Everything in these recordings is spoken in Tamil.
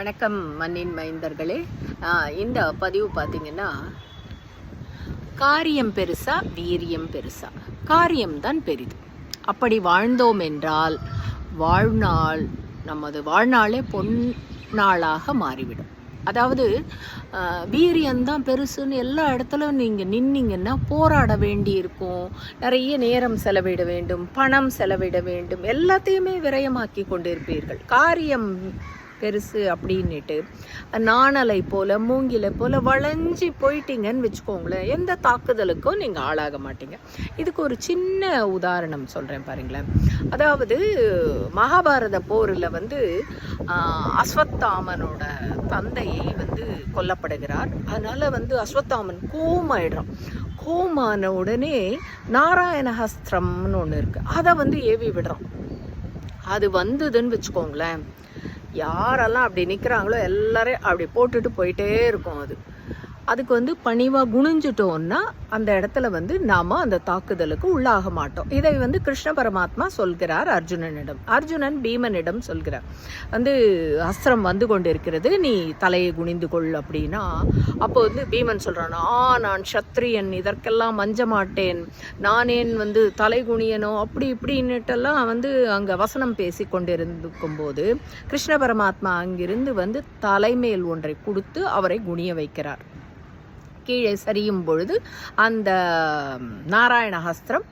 வணக்கம் மண்ணின் மைந்தர்களே. இந்த பதிவு பார்த்தீங்கன்னா காரியம் பெருசா வீரியம் பெருசா. காரியம்தான் பெரிது. அப்படி வாழ்ந்தோம் என்றால் வாழ்நாள் நமது வாழ்நாளே பொன்னாளாக மாறிவிடும். அதாவது வீரியம்தான் பெருசுன்னு எல்லா இடத்துலையும் நீங்கள் நின்னீங்கன்னா போராட வேண்டி இருக்கும் நிறைய நேரம் செலவிட வேண்டும் பணம் செலவிட வேண்டும். எல்லாத்தையுமே விரயமாக்கி கொண்டிருப்பீர்கள். காரியம் பெருசு அப்படின்னுட்டு நாணலை போல மூங்கிலை போல வளைஞ்சி போயிட்டீங்கன்னு வச்சுக்கோங்களேன். எந்த தாக்குதலுக்கும் நீங்கள் ஆளாக மாட்டீங்க. இதுக்கு ஒரு சின்ன உதாரணம் சொல்கிறேன் பாருங்களேன். அதாவது மகாபாரத போரில் வந்து அஸ்வத்தாமனோட தந்தையை வந்து கொல்லப்படுகிறார். அதனால வந்து அஸ்வத்தாமன் கோமாயிடுறான். கோமான உடனே நாராயணஹஸ்திரம்னு ஒன்று இருக்கு. அதை வந்து ஏவி விடுறான். அது வந்ததுன்னு வச்சுக்கோங்களேன். யாரெல்லாம் அப்படி நிற்கிறாங்களோ எல்லாரையும் அப்படி போட்டுட்டு போயிட்டே இருக்கும் அது. அதுக்கு வந்து பணிவாக குணிஞ்சிட்டோம்னா அந்த இடத்துல வந்து நாம் அந்த தாக்குதலுக்கு உள்ளாக மாட்டோம். இதை வந்து கிருஷ்ண பரமாத்மா சொல்கிறார் அர்ஜுனனிடம். அர்ஜுனன் பீமனிடம் சொல்கிறார். வந்து அஸ்திரம் வந்து கொண்டிருக்கிறது நீ தலையை குனிந்து கொள் அப்படின்னா அப்போ வந்து பீமன் சொல்கிறான் ஆ நான் சத்ரியன் இதற்கெல்லாம் மஞ்ச மாட்டேன் நானேன் வந்து தலை குனியனோ அப்படி இப்படின்னுட்டெல்லாம் வந்து அங்கே வசனம் பேசி கொண்டிருக்கும் போது கிருஷ்ண பரமாத்மா அங்கிருந்து வந்து தலைமேல் ஒன்றை கொடுத்து அவரை குனிய வைக்கிறார். கீழே சரியும் பொழுது அந்த நாராயணஹஸ்திரம்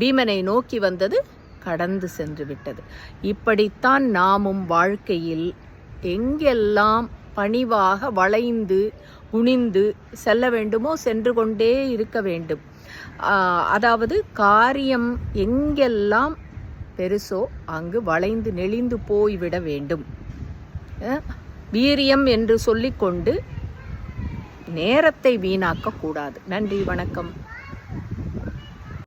பீமனை நோக்கி வந்தது கடந்து சென்று விட்டது. இப்படித்தான் நாமும் வாழ்க்கையில் எங்கெல்லாம் பணிவாக வளைந்து குனிந்து செல்ல வேண்டுமோ சென்று கொண்டே இருக்க வேண்டும். அதாவது காரியம் எங்கெல்லாம் பெருசோ அங்கு வளைந்து நெளிந்து போய்விட வேண்டும். வீரியம் என்று சொல்லிக்கொண்டு நேரத்தை வீணாக்க கூடாது. நன்றி வணக்கம்.